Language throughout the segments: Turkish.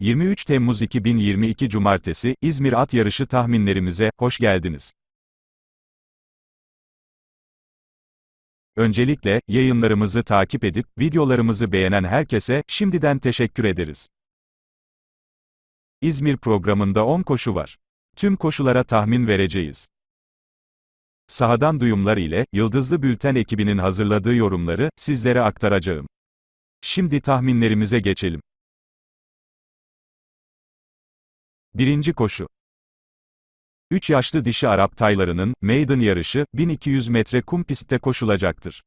23 Temmuz 2022 Cumartesi, İzmir At Yarışı tahminlerimize, hoş geldiniz. Öncelikle, yayınlarımızı takip edip, videolarımızı beğenen herkese, şimdiden teşekkür ederiz. İzmir programında 10 koşu var. Tüm koşulara tahmin vereceğiz. Sahadan duyumlar ile, Yıldızlı Bülten ekibinin hazırladığı yorumları, sizlere aktaracağım. Şimdi tahminlerimize geçelim. Birinci koşu. 3 yaşlı dişi Arap taylarının, maiden yarışı, 1200 metre kum pistte koşulacaktır.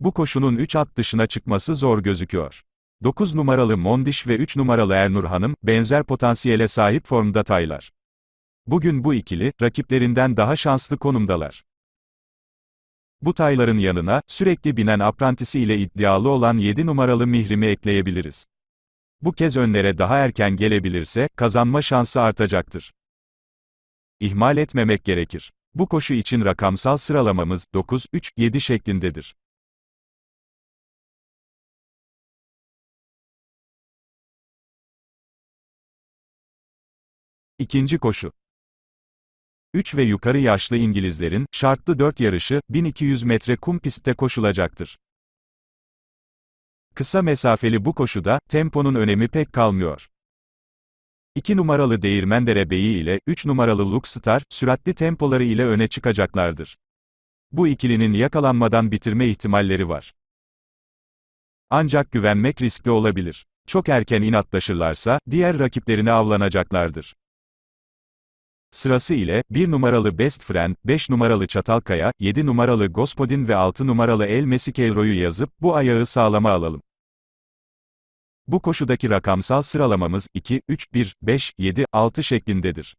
Bu koşunun 3 at dışına çıkması zor gözüküyor. 9 numaralı Mondiş ve 3 numaralı Ernur Hanım, benzer potansiyele sahip formda taylar. Bugün bu ikili, rakiplerinden daha şanslı konumdalar. Bu tayların yanına, sürekli binen aprantisi ile iddialı olan 7 numaralı Mihrim'i ekleyebiliriz. Bu kez önlere daha erken gelebilirse, kazanma şansı artacaktır. İhmal etmemek gerekir. Bu koşu için rakamsal sıralamamız, 9, 3, 7 şeklindedir. İkinci koşu. 3 ve yukarı yaşlı İngilizlerin, şartlı 4 yarışı, 1200 metre kum pistte koşulacaktır. Kısa mesafeli bu koşuda, temponun önemi pek kalmıyor. 2 numaralı Değirmendere Beyi ile 3 numaralı Luke Star, süratli tempoları ile öne çıkacaklardır. Bu ikilinin yakalanmadan bitirme ihtimalleri var. Ancak güvenmek riskli olabilir. Çok erken inatlaşırlarsa, diğer rakiplerine avlanacaklardır. Sırası ile, 1 numaralı Best Friend, 5 numaralı Çatalkaya, 7 numaralı Gospodin ve 6 numaralı El Mesikelro'yu yazıp, bu ayağı sağlama alalım. Bu koşudaki rakamsal sıralamamız, 2, 3, 1, 5, 7, 6 şeklindedir.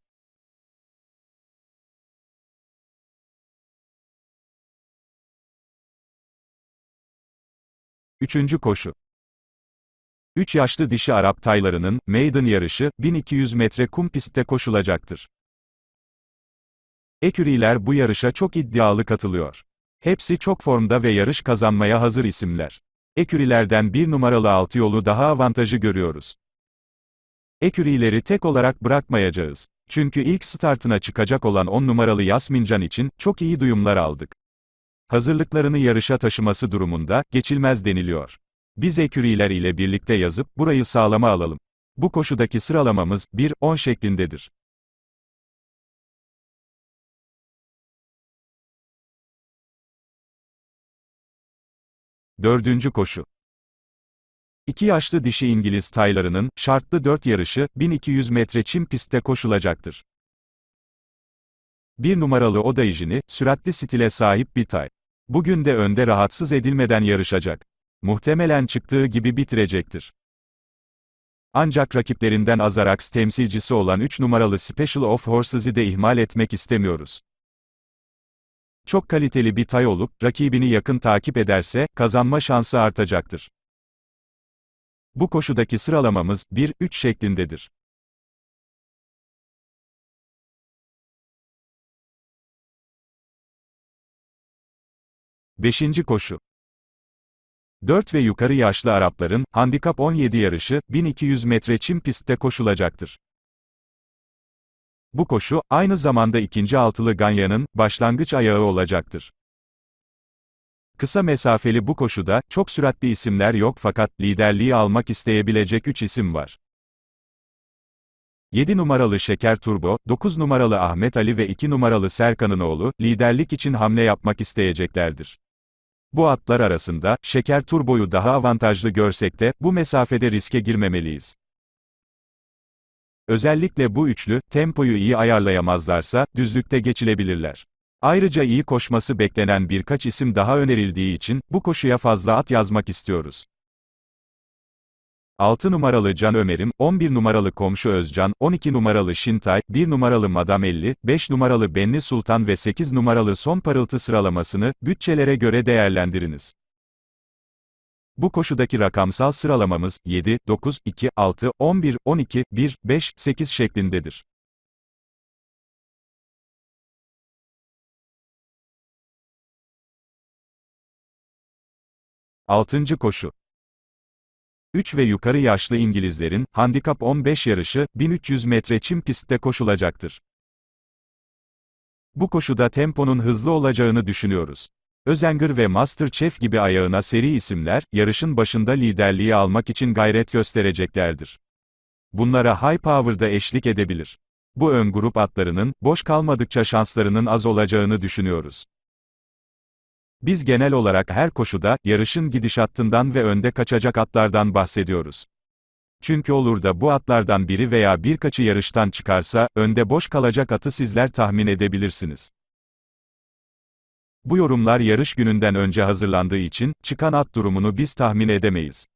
Üçüncü koşu. 3 yaşlı dişi Arap taylarının, maiden yarışı, 1200 metre kum pistte koşulacaktır. Eküriler bu yarışa çok iddialı katılıyor. Hepsi çok formda ve yarış kazanmaya hazır isimler. Ekürilerden bir numaralı altı yolu daha avantajı görüyoruz. Ekürileri tek olarak bırakmayacağız. Çünkü ilk startına çıkacak olan 10 numaralı Yasmincan için, çok iyi duyumlar aldık. Hazırlıklarını yarışa taşıması durumunda, geçilmez deniliyor. Biz eküriler ile birlikte yazıp, burayı sağlama alalım. Bu koşudaki sıralamamız, 1-10 şeklindedir. Dördüncü koşu. İki yaşlı dişi İngiliz taylarının, şartlı 4 yarışı, 1200 metre çim pistte koşulacaktır. Bir numaralı Odaijini, süratli stile sahip bir tay. Bugün de önde rahatsız edilmeden yarışacak. Muhtemelen çıktığı gibi bitirecektir. Ancak rakiplerinden Azarax temsilcisi olan 3 numaralı Special of Horses'ı de ihmal etmek istemiyoruz. Çok kaliteli bir tay olup, rakibini yakın takip ederse, kazanma şansı artacaktır. Bu koşudaki sıralamamız, 1-3 şeklindedir. Beşinci koşu. 4 ve yukarı yaşlı Arapların, handikap 17 yarışı, 1200 metre çim pistte koşulacaktır. Bu koşu, aynı zamanda ikinci altılı Ganya'nın, başlangıç ayağı olacaktır. Kısa mesafeli bu koşuda, çok süratli isimler yok fakat, liderliği almak isteyebilecek 3 isim var. 7 numaralı Şeker Turbo, 9 numaralı Ahmet Ali ve 2 numaralı Serkan'ın oğlu, liderlik için hamle yapmak isteyeceklerdir. Bu atlar arasında, Şeker Turbo'yu daha avantajlı görsek de, bu mesafede riske girmemeliyiz. Özellikle bu üçlü, tempoyu iyi ayarlayamazlarsa, düzlükte geçilebilirler. Ayrıca iyi koşması beklenen birkaç isim daha önerildiği için, bu koşuya fazla at yazmak istiyoruz. 6 numaralı Can Ömer'im, 11 numaralı Komşu Özcan, 12 numaralı Şintay, 1 numaralı Madam 50, 5 numaralı Benli Sultan ve 8 numaralı Son Parıltı sıralamasını, bütçelere göre değerlendiriniz. Bu koşudaki rakamsal sıralamamız, 7, 9, 2, 6, 11, 12, 1, 5, 8 şeklindedir. Altıncı koşu. 3 ve yukarı yaşlı İngilizlerin, handikap 15 yarışı, 1300 metre çim pistte koşulacaktır. Bu koşuda temponun hızlı olacağını düşünüyoruz. Özenger ve MasterChef gibi ayağına seri isimler, yarışın başında liderliği almak için gayret göstereceklerdir. Bunlara high power'da eşlik edebilir. Bu ön grup atlarının, boş kalmadıkça şanslarının az olacağını düşünüyoruz. Biz genel olarak her koşuda, yarışın gidişatından ve önde kaçacak atlardan bahsediyoruz. Çünkü olur da bu atlardan biri veya birkaçı yarıştan çıkarsa, önde boş kalacak atı sizler tahmin edebilirsiniz. Bu yorumlar yarış gününden önce hazırlandığı için, çıkan at durumunu biz tahmin edemeyiz.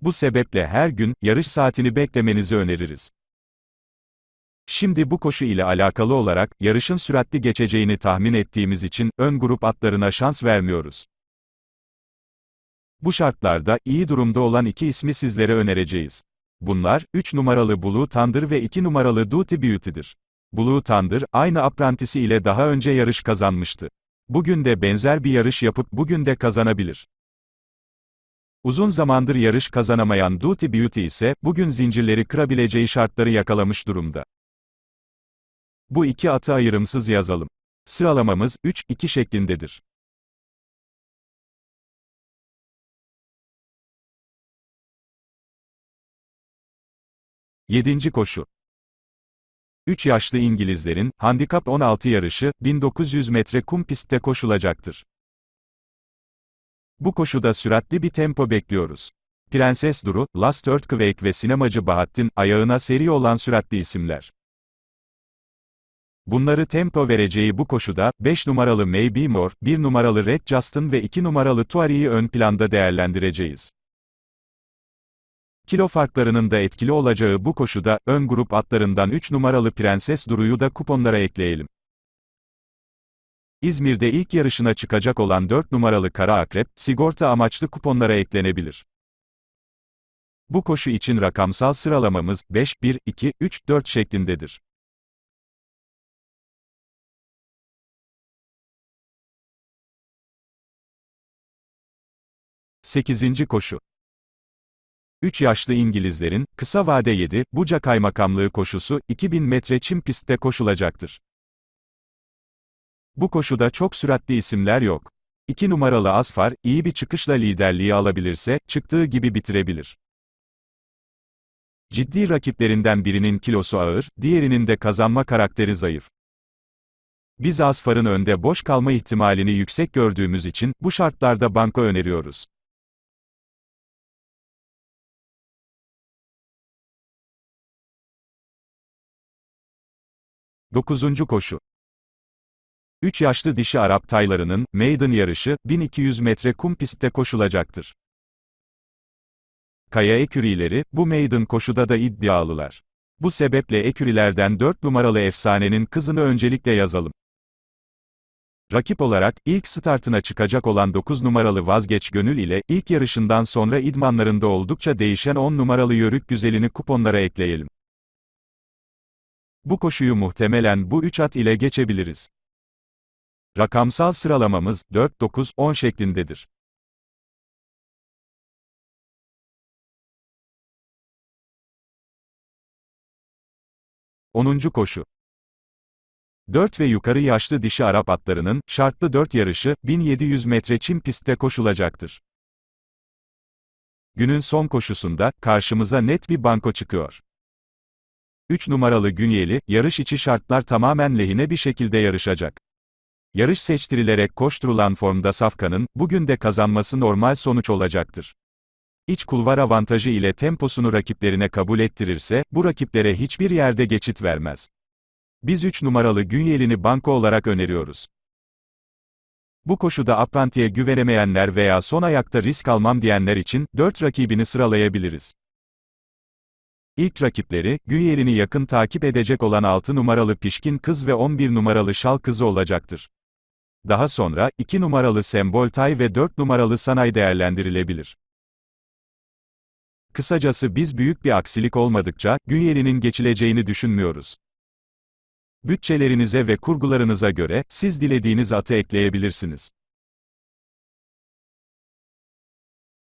Bu sebeple her gün, yarış saatini beklemenizi öneririz. Şimdi bu koşu ile alakalı olarak, yarışın süratli geçeceğini tahmin ettiğimiz için, ön grup atlarına şans vermiyoruz. Bu şartlarda, iyi durumda olan iki ismi sizlere önereceğiz. Bunlar, 3 numaralı Blue Thunder ve 2 numaralı Duty Beauty'dir. Blue Thunder, aynı aprantisi ile daha önce yarış kazanmıştı. Bugün de benzer bir yarış yapıp bugün de kazanabilir. Uzun zamandır yarış kazanamayan Duty Beauty ise, bugün zincirleri kırabileceği şartları yakalamış durumda. Bu iki atı ayrımsız yazalım. Sıralamamız 3-2 şeklindedir. Yedinci koşu. 3 yaşlı İngilizlerin, handikap 16 yarışı, 1900 metre kum pistte koşulacaktır. Bu koşuda süratli bir tempo bekliyoruz. Prenses Duru, Last Earthquake ve sinemacı Bahattin, ayağına seri olan süratli isimler. Bunları tempo vereceği bu koşuda, 5 numaralı Maybe More, 1 numaralı Red Justin ve 2 numaralı Tuari'yi ön planda değerlendireceğiz. Kilo farklarının da etkili olacağı bu koşuda, ön grup atlarından 3 numaralı Prenses Duru'yu da kuponlara ekleyelim. İzmir'de ilk yarışına çıkacak olan 4 numaralı Kara Akrep, sigorta amaçlı kuponlara eklenebilir. Bu koşu için rakamsal sıralamamız, 5, 1, 2, 3, 4 şeklindedir. Sekizinci koşu 3 yaşlı İngilizlerin, kısa vade 7, Buca Kaymakamlığı koşusu, 2000 metre çim pistte koşulacaktır. Bu koşuda çok süratli isimler yok. 2 numaralı Asfar, iyi bir çıkışla liderliği alabilirse, çıktığı gibi bitirebilir. Ciddi rakiplerinden birinin kilosu ağır, diğerinin de kazanma karakteri zayıf. Biz Asfar'ın önde boş kalma ihtimalini yüksek gördüğümüz için, bu şartlarda banko öneriyoruz. Dokuzuncu koşu 3 yaşlı dişi Arap taylarının, maiden yarışı, 1200 metre kum pistte koşulacaktır. Kaya ekürileri, bu maiden koşuda da iddialılar. Bu sebeple ekürilerden 4 numaralı efsanenin kızını öncelikle yazalım. Rakip olarak, ilk startına çıkacak olan 9 numaralı Vazgeç Gönül ile, ilk yarışından sonra idmanlarında oldukça değişen 10 numaralı Yörük Güzelini kuponlara ekleyelim. Bu koşuyu muhtemelen bu 3 at ile geçebiliriz. Rakamsal sıralamamız 4, 9, 10 şeklindedir. Onuncu koşu 4 ve yukarı yaşlı dişi Arap atlarının, şartlı 4 yarışı, 1700 metre çim pistte koşulacaktır. Günün son koşusunda, karşımıza net bir banko çıkıyor. 3 numaralı Günyeli, yarış içi şartlar tamamen lehine bir şekilde yarışacak. Yarış seçtirilerek koşturulan formda Safkan'ın, bugün de kazanması normal sonuç olacaktır. İç kulvar avantajı ile temposunu rakiplerine kabul ettirirse, bu rakiplere hiçbir yerde geçit vermez. Biz 3 numaralı Günyeli'ni banko olarak öneriyoruz. Bu koşuda aprantiye güvenemeyenler veya son ayakta risk almam diyenler için, 4 rakibini sıralayabiliriz. İlk rakipleri, Günyeli'ni yakın takip edecek olan 6 numaralı Pişkin Kız ve 11 numaralı Şal Kızı olacaktır. Daha sonra, 2 numaralı Sembol Tay ve 4 numaralı Sanay değerlendirilebilir. Kısacası biz büyük bir aksilik olmadıkça, Günyeli'nin geçileceğini düşünmüyoruz. Bütçelerinize ve kurgularınıza göre, siz dilediğiniz atı ekleyebilirsiniz.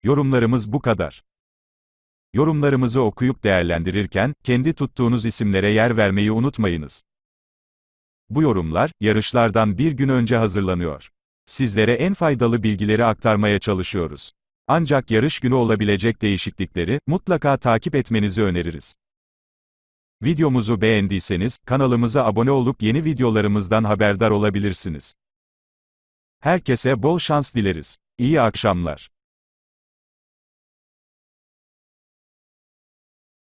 Yorumlarımız bu kadar. Yorumlarımızı okuyup değerlendirirken, kendi tuttuğunuz isimlere yer vermeyi unutmayınız. Bu yorumlar, yarışlardan bir gün önce hazırlanıyor. Sizlere en faydalı bilgileri aktarmaya çalışıyoruz. Ancak yarış günü olabilecek değişiklikleri, mutlaka takip etmenizi öneririz. Videomuzu beğendiyseniz, kanalımıza abone olup yeni videolarımızdan haberdar olabilirsiniz. Herkese bol şans dileriz. İyi akşamlar.